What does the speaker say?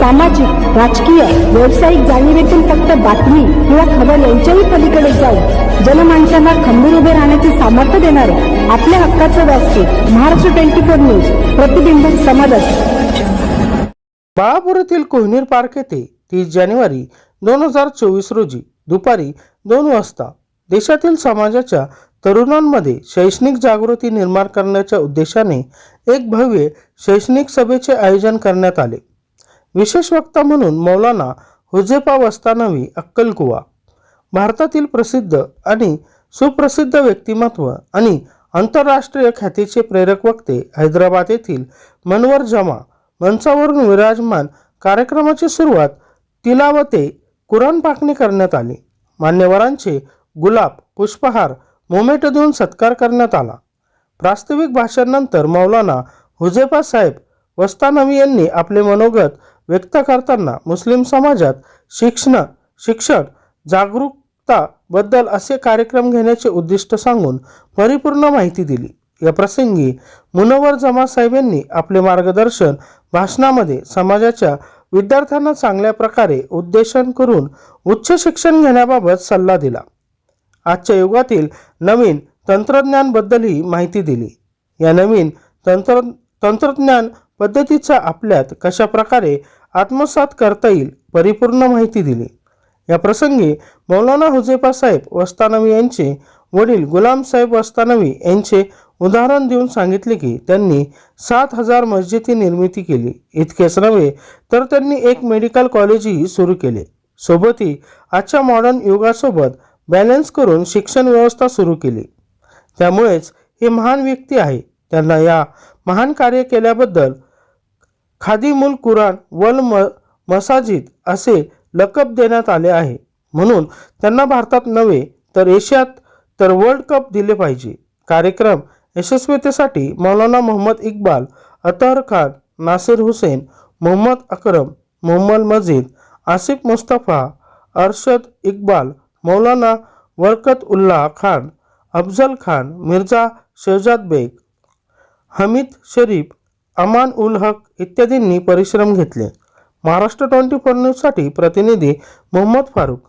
सामाजिक राजकीय व्यावसायिक जाणीवेतून फक्त बातमी किंवा खबर यांच्याही पलीकडे जाऊन जनमानसांना खंबीर उभे राहण्याचे सामर्थ्य देणारे आपल्या हक्काचं व्यासपीठ महाराष्ट्र ट्वेंटी फोर न्यूज प्रतिबिंब समाजाचे बाळापूर येथील कोहिनूर पार्क येथे तीस जानेवारी दोन हजार चोवीस रोजी दुपारी दोन वाजता देशातील समाजाच्या तरुणांमध्ये शैक्षणिक जागृती निर्माण करण्याच्या उद्देशाने एक भव्य शैक्षणिक सभेचे आयोजन करण्यात आले. विशेष वक्ता म्हणून मौलाना हुजेपा वस्तानवी अक्कलकुवा. भारतातील प्रसिद्ध आणि सुप्रसिद्ध व्यक्तिमत्व आणि आंतरराष्ट्रीय ख्यातीचे प्रेरक वक्ते हैदराबाद येथील मनवर जमा मंचावरून विराजमान कार्यक्रमाची सुरुवात तिलावते कुराण पाकणी करण्यात आली. मान्यवरांचे गुलाब पुष्पहार मोमेट देऊन सत्कार करण्यात आला. प्रास्ताविक भाषणानंतर मौलाना हुजेफा साहेब वस्तानवी यांनी आपले मनोगत व्यक्त करताना मुस्लिम समाजात शिक्षण शिक्षण जागरूकताबद्दल असे कार्यक्रम घेण्याचे उद्दिष्ट सांगून परिपूर्ण माहिती दिली. या प्रसंगी मुनवर जमा साहेब यांनी आपले मार्गदर्शन भाषणामध्ये समाजाच्या विद्यार्थ्यांना चांगल्या प्रकारे उद्देशन करून उच्च शिक्षण घेण्याबाबत सल्ला दिला. आजच्या युगातील नवीन तंत्रज्ञानबद्दलही माहिती दिली. या नवीन तंत्र तंत्रज्ञान पद्धतीचा आपल्यात कशा प्रकारे आत्मसात करता येईल परिपूर्ण माहिती दिली. या प्रसंगी मौलाना हुजेफा साहेब वस्तानवी यांचे वडील गुलाम साहेब वस्तानवी यांचे उदाहरण देऊन सांगितले की त्यांनी सात हजार मस्जिदी निर्मिती केली. इतकेच नव्हे तर त्यांनी एक मेडिकल कॉलेजही सुरू केले. सोबतही आजच्या मॉडर्न युगासोबत बॅलन्स करून शिक्षण व्यवस्था सुरू केली. त्यामुळेच हे महान व्यक्ती आहे. त्यांना या महान कार्य केल्याबद्दल खादिमुल कुराण वल म मसाजिद असे लकब देण्यात आले आहे. म्हणून त्यांना भारतात नव्हे तर एशियात तर वर्ल्ड कप दिले पाहिजे. कार्यक्रम यशस्वीतेसाठी मौलाना मोहम्मद इक्बाल अतहर खान नासिर हुसेन मोहम्मद अकरम मोहम्मद मजीद आसिफ मुस्तफा अरशद इक्बाल मौलाना वरकत उल्ला खान अफजल खान मिर्झा शहजाद बेग हमीद शरीफ अमान उल हक इत्यादींनी परिश्रम घेतले. महाराष्ट्र ट्वेंटी फोर न्यूजसाठी प्रतिनिधी मोहम्मद फारूक.